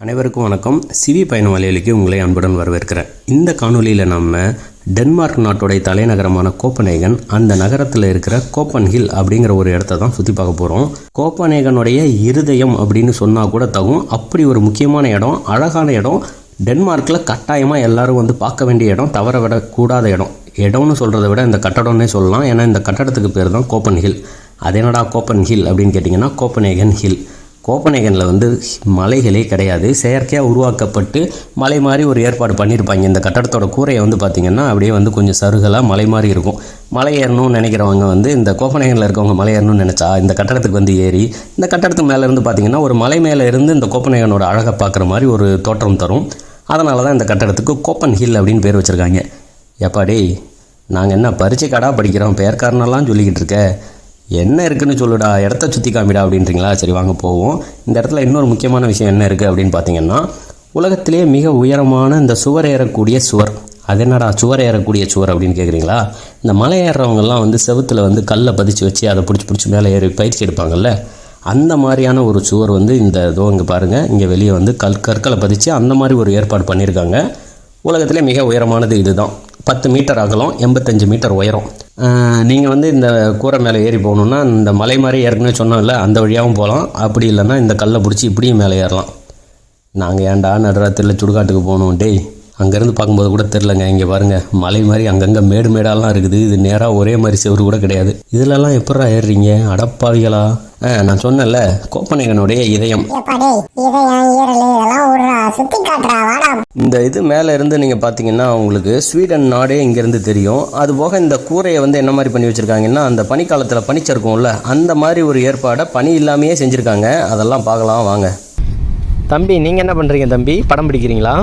அனைவருக்கும் வணக்கம். சிவி பயண வலையலுக்கு உங்களை அன்புடன் வரவேற்கிறேன். இந்த காணொலியில் நம்ம டென்மார்க் நாட்டுடைய தலைநகரமான கோப்பனேகன் அந்த நகரத்தில் இருக்கிற கோப்பன் ஹில் அப்படிங்கிற ஒரு இடத்த தான் சுற்றி பார்க்க போகிறோம் கோப்பனேகனுடைய இருதயம் அப்படின்னு சொன்னால் கூட தகும். அப்படி ஒரு முக்கியமான இடம் அழகான இடம். டென்மார்க்கில் கட்டாயமாக எல்லாரும் வந்து பார்க்க வேண்டிய இடம் தவற விடக்கூடாத இடம். இடம்னு சொல்கிறத விட இந்த கட்டடம்னே சொல்லலாம். ஏன்னா இந்த கட்டடத்துக்கு பேர் தான் கோப்பன் ஹில். அது என்னடா கோப்பன் ஹில் அப்படின்னு கேட்டிங்கன்னா கோப்பனேகன் ஹில். கோப்பனேகனில் வந்து மலைகளே கிடையாது. செயற்கையாக உருவாக்கப்பட்டு மலை மாதிரி ஒரு ஏற்பாடு பண்ணியிருப்பாங்க இந்த கட்டடத்தோட கூரையை வந்து பார்த்திங்கன்னா அப்படியே வந்து கொஞ்சம் சருகலாக மலை மாதிரி இருக்கும். மலை ஏறணும்னு நினைக்கிறவங்க வந்து இந்த கோப்பனேகனில் இருக்கவங்க மலை ஏறணும்னு நினச்சா இந்த கட்டடத்துக்கு வந்து ஏறி இந்த கட்டடத்துக்கு மேலே இருந்து பார்த்திங்கன்னா ஒரு மலை மேலே இருந்து இந்த கோப்பனேகனோட அழகை பார்க்குற மாதிரி ஒரு தோற்றம் தரும். அதனால தான் இந்த கட்டடத்துக்கு கோப்பன் ஹில் அப்படின்னு பேர் வச்சுருக்காங்க. எப்பாடி நாங்கள் என்ன பரிச்சை கடா படிக்கிறோம் பேர்காரனெல்லாம் சொல்லிக்கிட்டு இருக்க? என்ன இருக்குன்னு சொல்லுடா இடத்த சுற்றி காமிடா அப்படின்றீங்களா? சரி வாங்க போவோம். இந்த இடத்துல இன்னொரு முக்கியமான விஷயம் என்ன இருக்குது அப்படின்னு பார்த்தீங்கன்னா உலகத்திலேயே மிக உயரமான இந்த சுவர் ஏறக்கூடிய சுவர். அது என்னடா சுவர் ஏறக்கூடிய சுவர் அப்படின்னு கேட்குறீங்களா இந்த மலை ஏறுறவங்கெல்லாம் வந்து செவுத்துல வந்து கல்லை பதிச்சு வச்சு அதை பிடிச்சி பிடிச்சி மேலே ஏறி பயிற்சி எடுப்பாங்கல்ல? அந்த மாதிரியான ஒரு சுவர் வந்து இந்த இதோ இங்கே பாருங்கள் இங்கே வெளியே வந்து கல் கற்களை பதிச்சு அந்த மாதிரி ஒரு ஏற்பாடு பண்ணியிருக்காங்க. உலகத்திலே மிக உயரமானது இதுதான். பத்து மீட்டர் அகலம் எண்பத்தஞ்சு மீட்டர் உயரம். நீங்கள் வந்து இந்த கூரை மேலே ஏறி போகணுன்னா இந்த மலை மாதிரி ஏற்கனவே சொன்னோம்ல அந்த வழியாகவும் போகலாம் அப்படி இல்லைன்னா இந்த கல்லை பிடிச்சி இப்படியும் மேலே ஏறலாம். நாங்கள் ஏன்டா நடுராத்திரியில் சுடுகாட்டுக்கு போகணும்? டேய் அங்கேருந்து பார்க்கும்போது கூட தெரிலங்க இங்கே பாருங்கள் மலை மாதிரி அங்கங்கே மேடு மேடாலாம் இருக்குது. இது நேராக ஒரே மாதிரி செவரு கூட கிடையாது. இதிலெல்லாம் எப்படா ஏறுறீங்க? அடப்பாவிகளா? நான் சொன்னேன்ல கோப்பனேகனுடைய இதயம். இந்த இது மேலே இருந்து நீங்கள் பார்த்தீங்கன்னா உங்களுக்கு ஸ்வீடன் நாடே இங்கேருந்து தெரியும். அது போக இந்த கூரையை வந்து என்ன மாதிரி பண்ணி வச்சுருக்காங்கன்னா அந்த பனிக்காலத்தில் பனிச்சிருக்கும்ல அந்த மாதிரி ஒரு ஏற்பாடை பனி இல்லாமையே செஞ்சுருக்காங்க. அதெல்லாம் பார்க்கலாம் வாங்க. தம்பி நீங்கள் என்ன பண்ணுறீங்க தம்பி? படம் பிடிக்கிறீங்களா?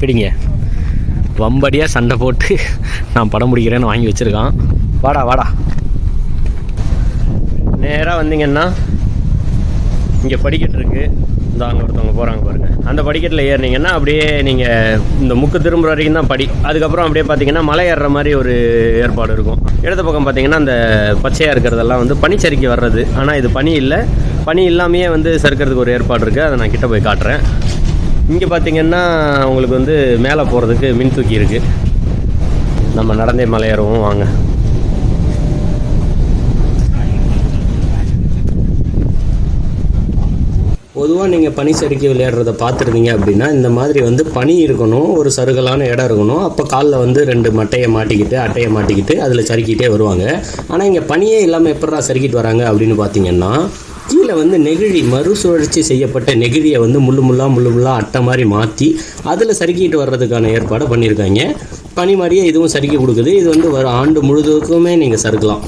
பிடிங்க. வம்படியாக சண்டை போட்டு நான் படம் பிடிக்கிறேன்னு வாங்கி வச்சுருக்கான். வாடா வாடா. நேராக வந்தீங்கன்னா இங்கே படிக்கட்டு இருக்குது இந்த அங்கே ஒருத்தவங்க போகிறாங்க பாருங்கள் அந்த படிக்கட்டில் ஏறினீங்கன்னா அப்படியே நீங்கள் இந்த முக்கு திரும்புகிற வரைக்கும் தான் படி. அதுக்கப்புறம் அப்படியே பார்த்தீங்கன்னா மலை ஏறுற மாதிரி ஒரு ஏற்பாடு இருக்கும். இடது பக்கம் பார்த்தீங்கன்னா அந்த பச்சையாக இருக்கிறதெல்லாம் வந்து பனிச்சறுக்கி வர்றது. ஆனால் இது பனி இல்லை. பனி இல்லாமையே வந்து சறுக்கிறதுக்கு ஒரு ஏற்பாடு இருக்குது அதை நான் கிட்டே போய் காட்டுறேன். இங்கே பார்த்தீங்கன்னா உங்களுக்கு வந்து மேலே போகிறதுக்கு மின் தூக்கி இருக்குது நம்ம நடந்தே மலை ஏறுவோம். வாங்க. பொதுவாக நீங்கள் பனி சறுக்கி விளையாடுறத பார்த்துருந்தீங்க அப்படின்னா இந்த மாதிரி வந்து பனி இருக்கணும் ஒரு சருகலான இடம் இருக்கணும். அப்போ காலில் வந்து ரெண்டு மட்டையை மாட்டிக்கிட்டு அட்டையை மாட்டிக்கிட்டு அதில் சறுக்கிட்டே வருவாங்க. ஆனால் இங்கே பனியே இல்லாமல் எப்படா சறுக்கிட்டு வராங்க அப்படின்னு பார்த்தீங்கன்னா கீழே வந்து நெகிழி மறுசுழற்சி செய்யப்பட்ட நெகிழியை வந்து முள்ளு முள்ளா முள்ளு முள்ளா அட்டை மாதிரி மாற்றி அதில் சறுக்கிட்டு வர்றதுக்கான ஏற்பாடை பண்ணியிருக்காங்க. பனி மாதிரியே இதுவும் சறுக்கி கொடுக்குது. இது வந்து வர ஆண்டு முழுதுக்குமே நீங்கள் சறுக்கலாம்.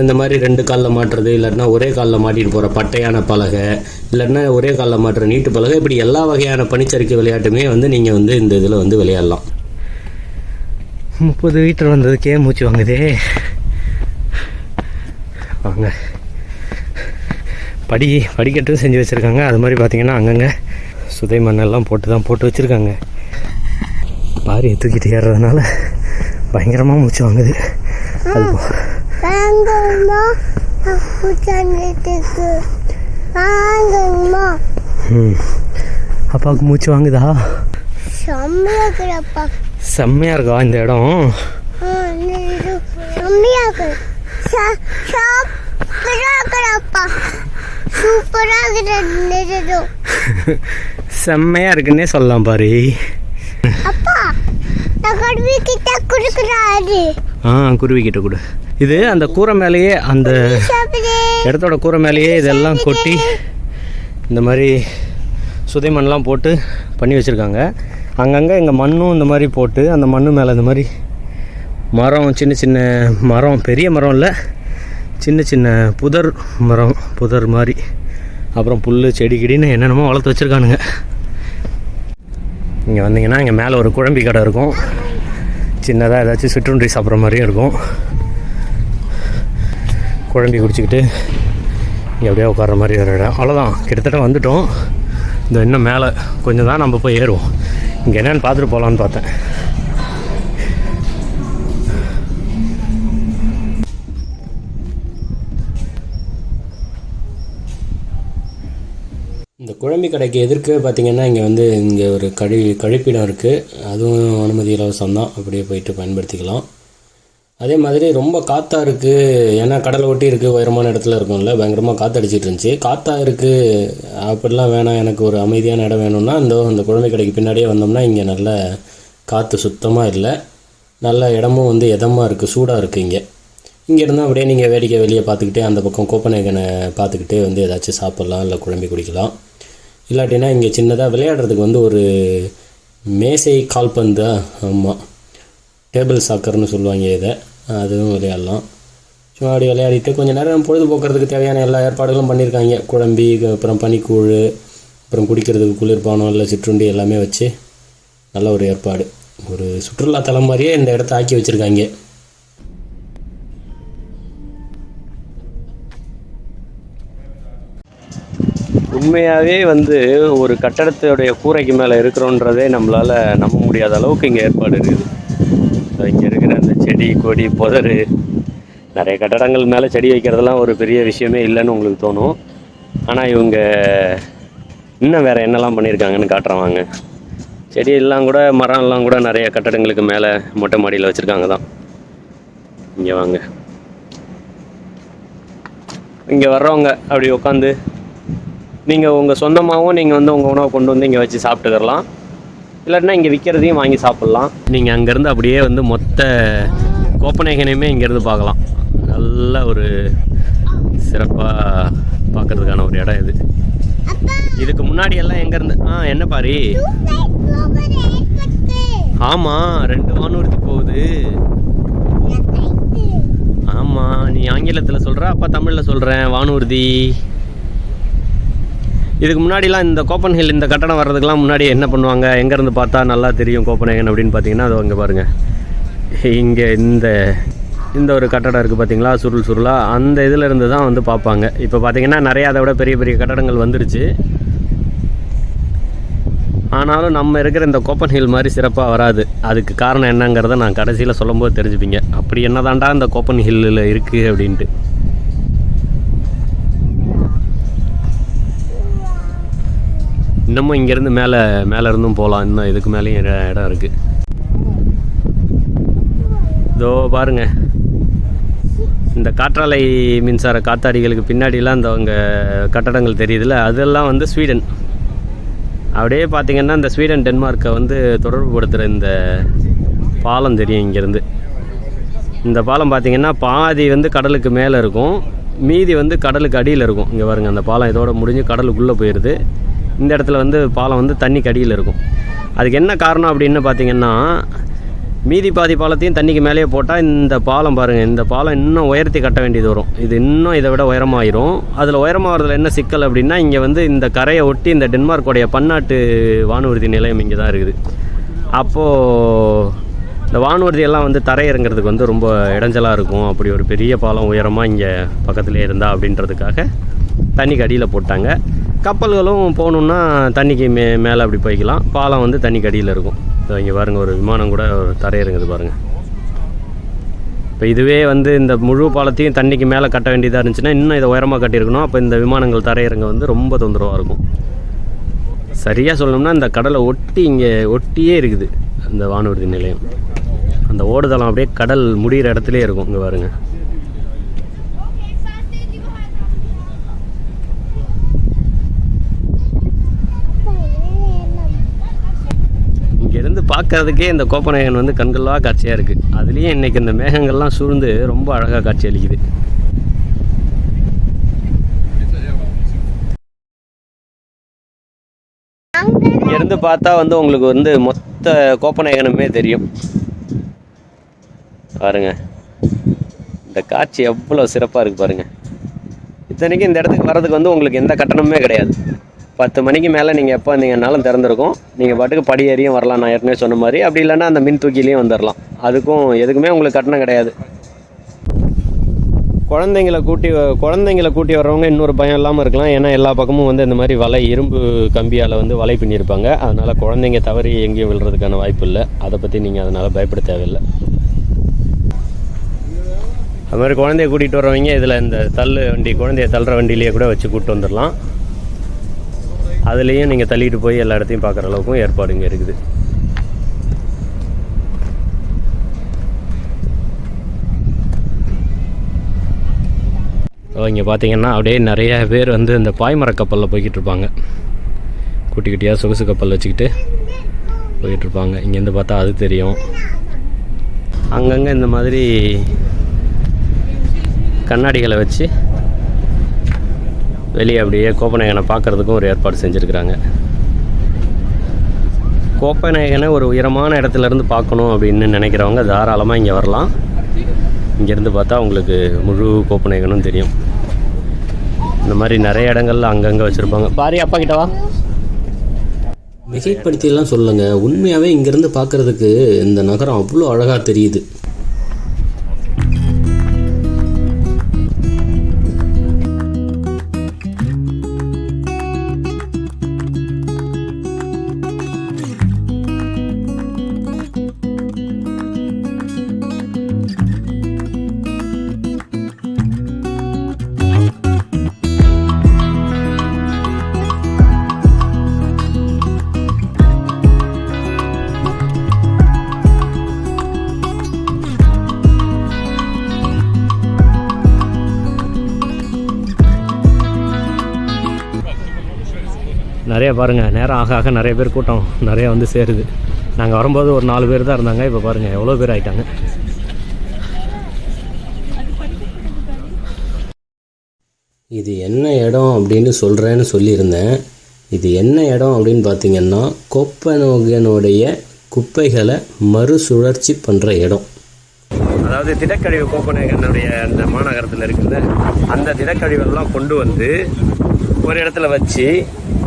இந்த மாதிரி ரெண்டு காலில் மாட்டுறது இல்லைன்னா ஒரே காலில் மாட்டிட்டு போகிற பட்டையான பலகை இல்லைன்னா ஒரே காலில் மாட்டுற நீட்டு பலகை இப்படி எல்லா வகையான பனிச்சறுக்கு விளையாட்டுமே வந்து நீங்கள் வந்து இந்த இதில் வந்து விளையாடலாம். முப்பது வீட்டில் வந்ததுக்கே மூச்சு வாங்குதே. வாங்க. படி படிக்கட்டும் செஞ்சு வச்சுருக்காங்க. அது மாதிரி பார்த்தீங்கன்னா அங்கங்கே சுதை மண்ணெல்லாம் போட்டு தான் போட்டு வச்சுருக்காங்க. பாரியை தூக்கிட்டு ஏறுறதுனால பயங்கரமாக மூச்சு வாங்குது. அது வாங்கம்மா பூச்சாண்டிட்டுக்கு வாங்கம்மா. அப்பாவுக்கு மூச்சு வாங்குதா? செம்மையாக்குறப்பா செம்மையாக இருக்கா இந்த இடம்? சூப்பராக்குறப்பா சூப்பராகுறது செம்மையாக இருக்குன்னே சொல்லலாம் பாரு. அப்பா நான் கடுவி கிட்ட கொடுக்குறாரு ஆ குருவி கிட்ட கொடு. இது அந்த கூரை மேலேயே அந்த இடத்தோட கூரை மேலேயே இதெல்லாம் கொட்டி இந்த மாதிரி சுதை மண்ணெலாம் போட்டு பண்ணி வச்சுருக்காங்க. அங்கங்கே இங்கே மண்ணும் இந்த மாதிரி போட்டு அந்த மண்ணு மேலே இந்த மாதிரி மரம் சின்ன சின்ன மரம் பெரிய மரம் இல்லை. சின்ன சின்ன புதர் மரம் புதர் மாதிரி. அப்புறம் புல் செடி கிடின்னு என்னென்னமோ வளர்த்து வச்சுருக்கானுங்க. இங்கே வந்தீங்கன்னா இங்கே மேலே ஒரு குழம்பி கடை இருக்கும். சின்னதாக ஏதாச்சும் சிற்றுண்டி சாப்பிட்ற மாதிரியும் இருக்கும். குழம்பி குடிச்சிக்கிட்டு இங்கே அப்படியே உட்கார்ற மாதிரி ஒரு இடம். அவ்வளோதான் கிட்டத்தட்ட வந்துட்டோம். இந்த இன்னும் மேலே. கொஞ்சம் தான் நம்ம போய் ஏறுவோம். இங்கே என்னென்னு பார்த்துட்டு போகலான்னு பார்த்தேன். இந்த குழம்பி கடைக்கு எதிர்க்கவே பார்த்தீங்கன்னா இங்கே வந்து இங்கே ஒரு கழி கழிப்பிடம் இருக்குது அதுவும் அனுமதி இலவசம் தான். அப்படியே போயிட்டு பயன்படுத்திக்கலாம். அதே மாதிரி ரொம்ப காற்றா இருக்குது ஏன்னா கடலை ஒட்டி இருக்குது உயரமான இடத்துல இருக்கும்ல. பயங்கரமாக காற்றடிச்சிட்டு இருந்துச்சு. காற்றா இருக்குது அப்படிலாம் வேணாம். எனக்கு ஒரு அமைதியான இடம் வேணும்னா இந்த அந்த குழந்தை கடைக்கு பின்னாடியே வந்தோம்னா இங்கே நல்ல காற்று சுத்தமாக இல்லை. நல்ல இடமும் வந்து இதமாக இருக்குது சூடாக இருக்குது இங்கே. இங்கே இருந்தால் அப்படியே நீங்கள் வேடிக்கை வெளியே பார்த்துக்கிட்டே அந்த பக்கம் கோப்பநேகனை பார்த்துக்கிட்டே வந்து ஏதாச்சும் சாப்பிட்லாம் இல்லை குழம்பி குடிக்கலாம். இல்லாட்டினா இங்கே சின்னதாக விளையாடுறதுக்கு வந்து ஒரு மேசை கால்பந்து ஆமாம் டேபிள் சாக்கர்னு சொல்லுவாங்க இதை. அதுவும் விளையாடலாம் சும்மா அப்படி விளையாடிட்டு கொஞ்சம் நேரம் பொழுதுபோக்குறதுக்கு தேவையான எல்லா ஏற்பாடுகளும் பண்ணியிருக்காங்க. குழம்பி அப்புறம் பனிக்கூழ் அப்புறம் குடிக்கிறதுக்கு குளிர்பானம் இல்லை சிற்றுண்டி எல்லாமே வச்சு நல்ல ஒரு ஏற்பாடு. ஒரு சுற்றுலா தலம் மாதிரியே இந்த இடத்த ஆக்கி வச்சுருக்காங்க. உண்மையாகவே வந்து ஒரு கட்டடத்துடைய கூரைக்கு மேலே இருக்கிறோன்றதே நம்மளால் நம்ப முடியாத அளவுக்கு இங்கே ஏற்பாடு இருக்குது. இங்கே இருக்கிற அந்த செடி கொடி புதர் நிறைய கட்டடங்கள் மேலே செடி வைக்கிறதெல்லாம் ஒரு பெரிய விஷயமே இல்லைன்னு உங்களுக்கு தோணும். ஆனால் இவங்க இன்னும் வேறு என்னெல்லாம் பண்ணியிருக்காங்கன்னு காட்டுறவாங்க வாங்க. கூட மரம் எல்லாம் கூட நிறைய கட்டடங்களுக்கு மேலே மொட்டை மாடியில் வச்சுருக்காங்க தான். இங்கே வாங்க. இங்கே வர்றவங்க அப்படி உட்காந்து நீங்கள் உங்கள் சொந்தமாகவும் நீங்கள் வந்து உங்கள் உணவை கொண்டு வந்து இங்கே வச்சு சாப்பிட்டுக்கிறலாம். இல்லாட்டினா இங்கே விற்கிறதையும் வாங்கி சாப்பிட்லாம். நீங்கள் அங்கேருந்து அப்படியே வந்து மொத்த கோப்பநேகனையுமே இங்கேருந்து பார்க்கலாம். நல்ல ஒரு சிறப்பாக பார்க்கறதுக்கான ஒரு இடம் இது. இதுக்கு முன்னாடி எல்லாம் எங்கேருந்து ஆ என்ன பாரி? ஆமாம் ரெண்டு வானூர்த்தி போகுது. ஆமாம் நீ ஆங்கிலத்தில் சொல்கிற அப்பா தமிழில் சொல்கிறேன் வானூர்தி. இதுக்கு முன்னாடிலாம் இந்த கோப்பன் ஹில் இந்த கட்டடம் வர்றதுக்கெலாம் முன்னாடி என்ன பண்ணுவாங்க? எங்கேருந்து பார்த்தா நல்லா தெரியும் கோப்பனேகன் அப்படின்னு பார்த்தீங்கன்னா அது அங்கே பாருங்கள் இங்கே இந்த இந்த ஒரு கட்டடம் இருக்குது பார்த்தீங்களா? சுருள் சுருளாக அந்த இதில் இருந்து தான் வந்து பார்ப்பாங்க. இப்போ பார்த்தீங்கன்னா நிறையா அதை விட பெரிய பெரிய கட்டடங்கள் வந்துருச்சு. ஆனாலும் நம்ம இருக்கிற இந்த கோப்பன் ஹில் மாதிரி சிறப்பாக வராது. அதுக்கு காரணம் என்னங்கிறத நான் கடைசியில் சொல்லும்போது தெரிஞ்சுப்பீங்க. அப்படி என்னதான்டா இந்த கோப்பன் ஹில்லில் இருக்குது அப்படின்ட்டு. இன்னமும் இங்கேருந்து மேலே மேலே இருந்தும் போகலாம். இன்னும் இதுக்கு மேலேயும் இடம் இடம் இருக்குது இதோ பாருங்க. இந்த காற்றாலை மின்சார காத்தாடிகளுக்கு பின்னாடிலாம் இந்த அவங்க கட்டடங்கள் தெரியுதுல்ல? அதெல்லாம் வந்து ஸ்வீடன். அப்படியே பார்த்திங்கன்னா இந்த ஸ்வீடன் டென்மார்க்கை வந்து தொடர்புபடுத்துகிற இந்த பாலம் தெரியும் இங்கேருந்து. இந்த பாலம் பார்த்திங்கன்னா பாதி வந்து கடலுக்கு மேலே இருக்கும். மீதி வந்து கடலுக்கு அடியில் இருக்கும். இங்கே பாருங்க அந்த பாலம் இதோட முடிஞ்சு கடலுக்குள்ளே போயிடுது. இந்த இடத்துல வந்து பாலம் வந்து தண்ணிக்கு அடியில் இருக்கும். அதுக்கு என்ன காரணம் அப்படின்னு பார்த்தீங்கன்னா மீதி பாதி பாலத்தையும் தண்ணிக்கு மேலேயே போட்டால் இந்த பாலம் பாருங்கள் இந்த பாலம் இன்னும் உயர்த்தி கட்ட வேண்டியது வரும். இது இன்னும் இதை விட உயரமாயிரும். அதில் உயரமாகிறதுல என்ன சிக்கல் அப்படின்னா இங்கே வந்து இந்த கரையை ஒட்டி இந்த டென்மார்க்கோடைய பன்னாட்டு வானூர்தி நிலையம் இங்கே தான் இருக்குது. அப்போது இந்த வானூர்தியெல்லாம் வந்து தரையிறங்கிறதுக்கு வந்து ரொம்ப இடைஞ்சலாக இருக்கும். அப்படி ஒரு பெரிய பாலம் உயரமாக இங்கே பக்கத்துலேயே இருந்தா அப்படின்றதுக்காக தண்ணிக்கு அடியில் போட்டாங்க. கப்பல்களும் போகணுன்னா தண்ணிக்கு மே மேலே அப்படி போய்க்கலாம். பாலம் வந்து தண்ணிக்கு அடியில் இருக்கும். இப்போ இங்கே பாருங்கள் ஒரு விமானம் கூட ஒரு தரையிறங்குது பாருங்கள் இப்போ இதுவே வந்து இந்த முழு பாலத்தையும் தண்ணிக்கு மேலே கட்ட வேண்டியதாக இருந்துச்சுன்னா இன்னும் இதை உயரமாக கட்டியிருக்கணும். அப்போ இந்த விமானங்கள் தரையிறங்க வந்து ரொம்ப தொந்தரவாக இருக்கும். சரியாக சொல்லணும்னா இந்த கடலை ஒட்டி இங்கே ஒட்டியே இருக்குது அந்த வானூர்தி நிலையம். அந்த ஓடுதளம் அப்படியே கடல் முடிகிற இடத்துலயே இருக்கும் இங்கே பாருங்க இங்கேருந்து பார்க்கறதுக்கே இந்த கோப்பநாயகன் வந்து கண்கொள்ளா காட்சியாக இருக்குது அதுலேயும் இன்னைக்கு இந்த மேகங்கள்லாம் சூழ்ந்து ரொம்ப அழகாக காட்சி அளிக்குது. இங்கேருந்து பார்த்தா வந்து உங்களுக்கு வந்து மொத்த கோப்பநாயகனுமே தெரியும். பாருங்க. இந்த காட்சி எவ்வளோ சிறப்பாக இருக்குது பாருங்க. இத்தனைக்கும் இந்த இடத்துக்கு வர்றதுக்கு வந்து உங்களுக்கு எந்த கட்டணமுமே கிடையாது. பத்து மணிக்கு மேலே நீங்கள் எப்போ வந்தீங்கன்னாலும் திறந்துருக்கும். நீங்கள் பாட்டுக்கு படி ஏறியும் வரலாம் நான் ஏற்கனவே சொன்ன மாதிரி. அப்படி இல்லைன்னா அந்த மின் தூக்கிலையும் வந்துடலாம் அதுக்கும் எதுக்குமே உங்களுக்கு கட்டணம் கிடையாது. குழந்தைங்கள கூட்டி குழந்தைங்கள கூட்டி வர்றவங்க இன்னொரு பயம் இல்லாமல் இருக்கலாம். ஏன்னா எல்லா பக்கமும் வந்து இந்த மாதிரி வலை இரும்பு கம்பியால் வந்து வலை பின்னியிருப்பாங்க. அதனால் குழந்தைங்க தவறி எங்கேயும் விழுறதுக்கான வாய்ப்பு இல்லை. அதை பற்றி நீங்கள் அதனால் பயப்பட தேவையில்லை. அது மாதிரி குழந்தைய கூட்டிகிட்டு வரவங்க இதில் இந்த தள்ளு வண்டி குழந்தைய தள்ளுற வண்டியிலேயே கூட வச்சு கூப்பிட்டு வந்துடலாம் அதுலேயும் நீங்கள் தள்ளிட்டு போய் எல்லா இடத்தையும் பார்க்குற அளவுக்கும் ஏற்பாடு இங்கே இருக்குது. இங்கே பார்த்தீங்கன்னா அப்படியே நிறைய பேர் வந்து இந்த பாய்மர கப்பலில் போய்கிட்டு இருப்பாங்க. குட்டி குட்டியாக சொகுசு கப்பல் வச்சுக்கிட்டு போய்கிட்டு இருப்பாங்க. இங்கேருந்து பார்த்தா அது தெரியும். அங்கங்கே இந்த மாதிரி கண்ணாடிகளை வச்சு வெளியே அப்படியே கோப்பநாயகனை பார்க்குறதுக்கும் ஒரு ஏற்பாடு செஞ்சுருக்குறாங்க. கோப்பநாயகனை ஒரு உயரமான இடத்துல இருந்து பார்க்கணும் அப்படின்னு நினைக்கிறவங்க தாராளமாக இங்கே வரலாம். இங்கேருந்து பார்த்தா உங்களுக்கு முழு கோப்பநாயகனும் தெரியும். இந்த மாதிரி நிறைய இடங்கள்ல அங்கங்கே வச்சுருப்பாங்க. பாரி அப்பா கிட்டவா மிகைப்படுத்தியெல்லாம் சொல்லுங்கள் உண்மையாகவே இங்கேருந்து பார்க்குறதுக்கு இந்த நகரம் அவ்வளோ அழகாக தெரியுது. நிறைய பாருங்கள் நேரம் ஆக ஆக நிறைய பேர் கூட்டம் நிறைய வந்து சேருது. நாங்கள் வரும்போது ஒரு நாலு பேர் தான் இருந்தாங்க இப்போ பாருங்கள் எவ்வளோ பேர் ஆயிட்டாங்க. இது என்ன இடம் அப்படின்னு சொல்கிறேன்னு சொல்லியிருந்தேன். இது என்ன இடம் அப்படின்னு பார்த்தீங்கன்னா கோப்பனோகனுடைய குப்பைகளை மறுசுழற்சி பண்ணுற இடம். அதாவது திடக்கழிவு கோப்பனகனுடைய அந்த மாநகரத்தில் இருக்குது. அந்த திடக்கழிவெல்லாம் கொண்டு வந்து ஒரு இடத்துல வச்சு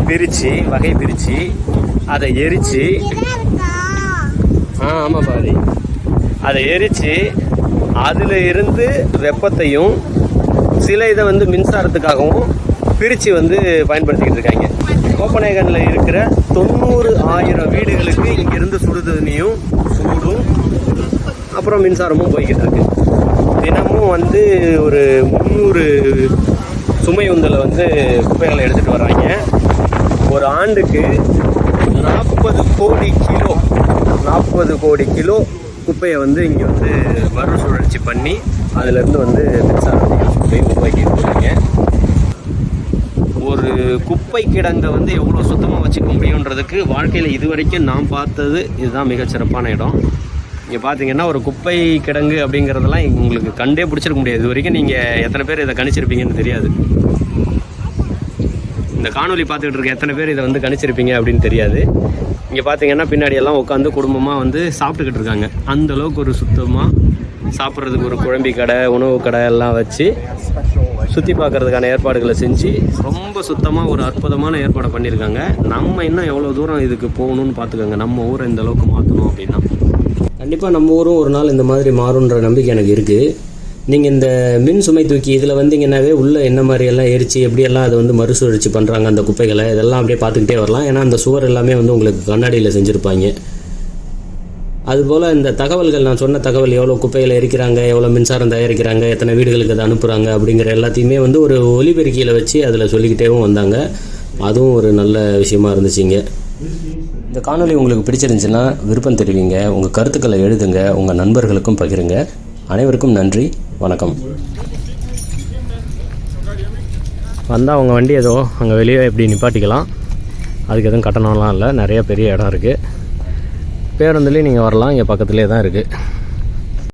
பிரித்து வகை பிரித்து அதை எரித்து ஆ ஆமாம் பாதி அதை எரித்து அதில் இருந்து வெப்பத்தையும் சில இதை வந்து மின்சாரத்துக்காகவும் பிரித்து வந்து பயன்படுத்திக்கிட்டு இருக்காங்க. கோப்பநேகனில் இருக்கிற தொண்ணூறு ஆயிரம் வீடுகளுக்கு இங்கேருந்து சுடுதண்ணியும் சூடும் அப்புறம் மின்சாரமும் போய்கிட்டு இருக்கு. தினமும் வந்து ஒரு முந்நூறு சுமை உந்தலை வந்து குப்பைகளை எடுத்துகிட்டு வர்றாங்க ஒரு ஆண்டுக்கு நாற்பது கோடி கிலோ நாற்பது கோடி கிலோ குப்பையை வந்து இங்கே வந்து மறுசுழற்சி பண்ணி அதுலேருந்து வந்து மின்சாரத்தையும் குப்பையை உருவாக்கிட்டு இருக்காங்க. ஒரு குப்பை கிடங்கை வந்து எவ்வளோ சுத்தமாக வச்சுக்க முடியுன்றதுக்கு வாழ்க்கையில் இது வரைக்கும் நான் பார்த்தது இதுதான் மிகச்சிறப்பான இடம். இங்கே பார்த்தீங்கன்னா ஒரு குப்பை கிடங்கு அப்படிங்கிறதெல்லாம் உங்களுக்கு கண்டே பிடிச்சிருக்க முடியாது. இது வரைக்கும் நீங்கள் எத்தனை பேர் இதை கணிச்சிருப்பீங்கன்னு தெரியாது. இந்த காணொலி பார்த்துக்கிட்டு இருக்க எத்தனை பேர் இதை வந்து கணிச்சிருப்பீங்க அப்படின்னு தெரியாது. இங்கே பார்த்தீங்கன்னா பின்னாடி எல்லாம் உட்காந்து குடும்பமாக வந்து சாப்பிட்டுக்கிட்டு இருக்காங்க. அந்த அளவுக்கு ஒரு சுத்தமாக சாப்பிட்றதுக்கு ஒரு குழம்பி கடை உணவு கடை எல்லாம் வச்சு சுற்றி பார்க்கறதுக்கான ஏற்பாடுகளை செஞ்சு ரொம்ப சுத்தமாக ஒரு அற்புதமான ஏற்பாடை பண்ணியிருக்காங்க. நம்ம இன்னும் எவ்வளோ தூரம் இதுக்கு போகணும்னு பார்த்துக்கோங்க. நம்ம ஊரை இந்த அளவுக்கு மாற்றணும் அப்படின்னா. கண்டிப்பாக நம்ம ஊரும் ஒரு நாள் இந்த மாதிரி மாறுன்ற நம்பிக்கை எனக்கு இருக்குது நீங்கள் இந்த மின் சுமை தூக்கி இதில் வந்தீங்கன்னாவே உள்ளே என்ன மாதிரி எல்லாம் எரிச்சு எப்படியெல்லாம் அதை வந்து மறுசுழற்சி பண்ணுறாங்க அந்த குப்பைகளை இதெல்லாம் அப்படியே பார்த்துக்கிட்டே வரலாம். ஏன்னா அந்த சுவர் எல்லாமே வந்து உங்களுக்கு கண்ணாடியில் செஞ்சுருப்பாங்க. அதுபோல் இந்த தகவல்கள் நான் சொன்ன தகவல் எவ்வளோ குப்பைகளை எரிக்கிறாங்க எவ்வளோ மின்சாரம் தயாரிக்கிறாங்க எத்தனை வீடுகளுக்கு அதை அனுப்புகிறாங்க அப்படிங்கிற எல்லாத்தையுமே வந்து ஒரு ஒலிபெருக்கியில் வச்சு அதில் சொல்லிக்கிட்டேவும் வந்தாங்க. அதுவும் ஒரு நல்ல விஷயமா இருந்துச்சுங்க. இந்த காணொளி உங்களுக்கு பிடிச்சிருந்துச்சுன்னா விருப்பம் தெரிவிங்க உங்கள் கருத்துக்களை எழுதுங்க உங்கள் நண்பர்களுக்கும் பகிருங்க. அனைவருக்கும் நன்றி. வணக்கம். வந்தால் அவங்க வண்டி ஏதோ அங்கே வெளியே எப்படி நிப்பாட்டிக்கலாம்? அதுக்கு எதுவும் கட்டணம்லாம் இல்லை. நிறைய பெரிய இடம் இருக்குது பேருந்துலேயும் நீங்கள் வரலாம். இங்கே பக்கத்துலேயே தான் இருக்குது